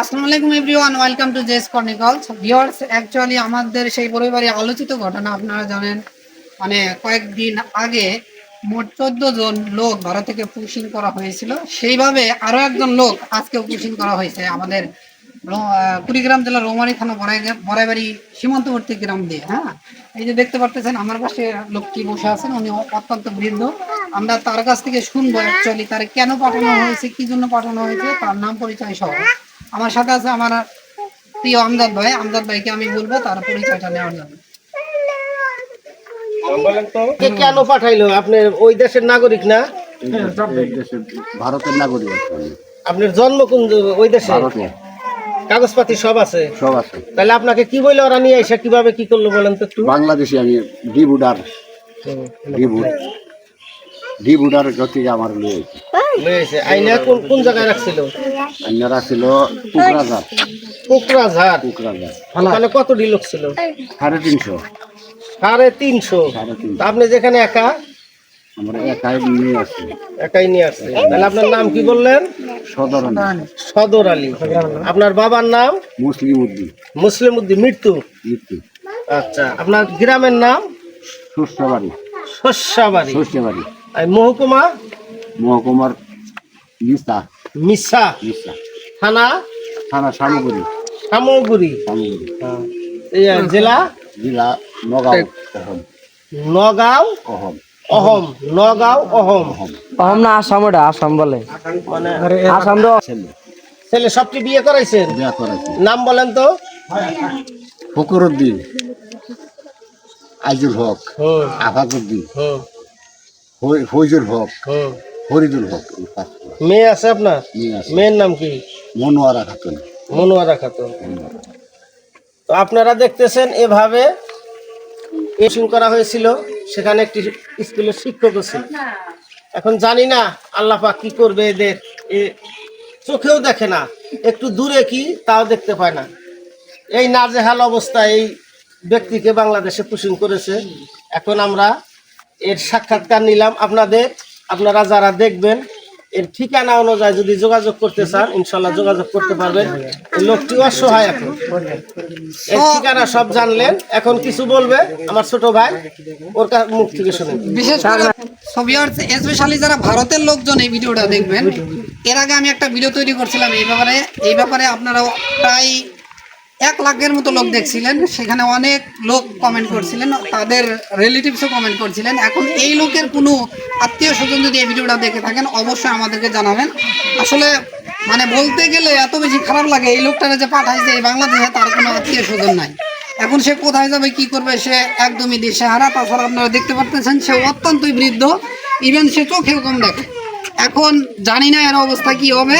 আসসালামু আলাইকুম everyone, welcome to Jess chronicles viewers actually আমাদের সেই পরিবারে আলোচিত ঘটনা আপনারা জানেন মানে কয়েকদিন আগে মোট চোদ্দ জন লোক ভারত থেকে পুশিং করা হয়েছিল। সেইভাবে আরও একজন লোক আজকেও পুশিং করা হয়েছে আমাদের কুড়িগ্রাম জেলার রোমারি থানা বড়াই বড়াইবাড়ি সীমান্তবর্তী গ্রাম দিয়ে হ্যাঁ? এই যে দেখতে পারতেছেন, আমার পাশে লোকটি বসে আছেন, উনি অত্যন্ত বৃদ্ধ। আমরা তার কাছ থেকে শুনব অ্যাকচুয়ালি তার কেন পাঠানো হয়েছে, কি জন্য পাঠানো হয়েছে, তার নাম পরিচয় সহ। আমার সাথে আছে আমার প্রিয় আমজাদ ভাই। আমজাদ ভাইকে আমি বলব তার পরিচয়টা নেওয়ার জন্য। কেন পাঠাইলো? আপনি ওই দেশের নাগরিক না? দেশের ভারতের নাগরিক আপনার জন্ম কোন ওই দেশে? কাগজপাতি সব আছে? সব আছে। তাহলে আপনাকে কি বলল ওরা নিয়ে এসে কীভাবে কি করল বলেন তো একটু? বাংলাদেশি আমি ডিবুডার। ডিবুড। ডিবুডার থেকে আমার লয়েছে নিয়ে এসে। আইনা কোন কোন জায়গায় রাখছিল? অন্যরা ছিল কুকরাজার কোকরাঝাড় কুকরাজার তাহলে কত ডি লোক ছিল? সাড়ে তিনশো। সাড়ে তিনশো? আপনি যেখানে একা? আমরা একাই নিয়ে আসছি। একাই নিয়ে আসছে। তাহলে আপনার নাম কি বললেন? সদর আলী। সদর আলী। আপনার বাবার নাম? মুসলিম উদ্দিন। মুসলিম উদ্দিন। মৃত্যু? মৃত্যু। আচ্ছা। আপনার গ্রামের নাম? শস্যবাড়ি। শস্যাবাড়ি। শস্যবাড়ি। আর মহকুমা? মহকুমার নিস্তা মিসা নিস্তা থানা? থানা সামগ্রী সামগুড়ি। সামগ্রী এই আর জেলা? জেলা নগাঁও অহম। নগাঁও? অহম। অহম। নগাঁও অহম। অহম। না আসাম ওটা আসাম বলে। মানে আসাম তো ছেলে। সবটি বিয়ে করাইছেন? বিয়া করেছে নাম বলেন তো। ফকরুদ্দিন আইজুল হক। হুম আফাজুদ্দিন। হুম ফৈজুল হক। হুম ফরিদুল হক মেয়ে আছে আপনার? মেয়ের নাম কি? মনোয়ারা খাতুন। মনোয়ারা খাতুন। তো আপনারা দেখতেছেন এভাবে এসিং করা হয়েছিল সেখানে একটি স্কুলের শিক্ষক ছিল। এখন জানি না আল্লাহ পাক কি করবে এদের এ চোখেও দেখে না একটু দূরে কি তাও দেখতে পায় না। এই নাজেহাল অবস্থা এই ব্যক্তিকে বাংলাদেশে পুষিং করেছে। এখন আমরা এর সাক্ষাৎকার নিলাম। আপনাদের আপনারা যারা দেখবেন, এর ঠিকানা অনুযায়ী যদি যোগাযোগ করতে চান ইনশাল্লাহ যোগাযোগ করতে পারবেন। লোকটি অসহায় এখন। এর ঠিকানা সব জানলেন। এখন কিছু বলবে আমার ছোট ভাই, ওর মুখ থেকে শুনেন বিশেষ করে স্পেশালি যারা ভারতের লোকজন এই ভিডিওটা দেখবেন, এর আগে আমি একটা ভিডিও তৈরি করছিলাম, এই ব্যাপারে এই ব্যাপারে আপনারা প্রায় এক লাখের মতো লোক দেখছিলেন, সেখানে অনেক লোক কমেন্ট করছিলেন, তাদের রিলেটিভসও কমেন্ট করছিলেন। এখন এই লোকের কোনো আত্মীয় স্বজন যদি এই ভিডিওটা দেখে থাকেন, অবশ্যই আমাদেরকে জানাবেন। আসলে মানে বলতে গেলে এত বেশি খারাপ লাগে এই লোকটারা যে পাঠাইছে, এই বাংলাদেশে তার কোনো আত্মীয় স্বজন নাই। এখন সে কোথায় যাবে, কি করবে, সে একদমই দিশে হারা তাছাড়া আপনারা দেখতে পারতেছেন, সে অত্যন্তই বৃদ্ধ। ইভেন সে চোখেও কম দেখে। এখন জানি না এর অবস্থা কি হবে।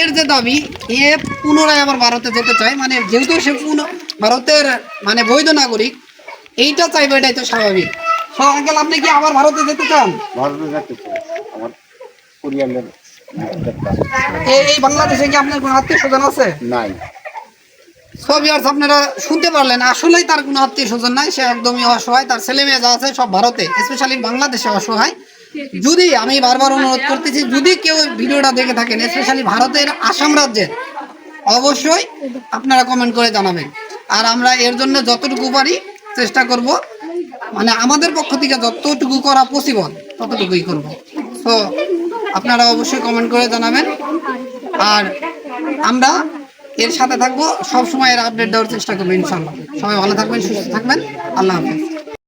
এর যে দাবি এ পুনরায় আবার ভারতে যেতে চায়। মানে যেহেতু সে পুনঃ ভারতের মানে বৈধ নাগরিক এইটা চাইবে এটাই তো স্বাভাবিক। তো আঙ্কেল আপনি কি আবার ভারতে যেতে চান? ভারতে যাচ্ছে তো আমার পরিয়ালের এই এই বাংলাদেশে কি আপনার কোনো আত্মীয় স্বজন আছে? নাই। সব ইয়ার্স আপনারা শুনতে পারলেন। আসলেই তার কোনো আত্মীয় স্বজন নাই। সে একদমই অসহায়। তার ছেলে মেয়ে যা আছে সব ভারতে স্পেশালি বাংলাদেশে অসহায়। যদি আমি বারবার অনুরোধ করতেছি, যদি কেউ ভিডিওটা দেখে থাকেন স্পেশালি ভারতের আসাম রাজ্যের অবশ্যই আপনারা কমেন্ট করে জানাবেন। আর আমরা এর জন্য যতটুকু পারি চেষ্টা করব। মানে আমাদের পক্ষ থেকে যতটুকু করা পসিবল ততটুকুই করব। তো আপনারা অবশ্যই কমেন্ট করে জানাবেন। আর আমরা এর সাথে থাকব সব সময় এর আপডেট দেওয়ার চেষ্টা করব ইনশাল্লাহ সবাই ভালো থাকবেন, সুস্থ থাকবেন। আল্লাহ হাফিজ।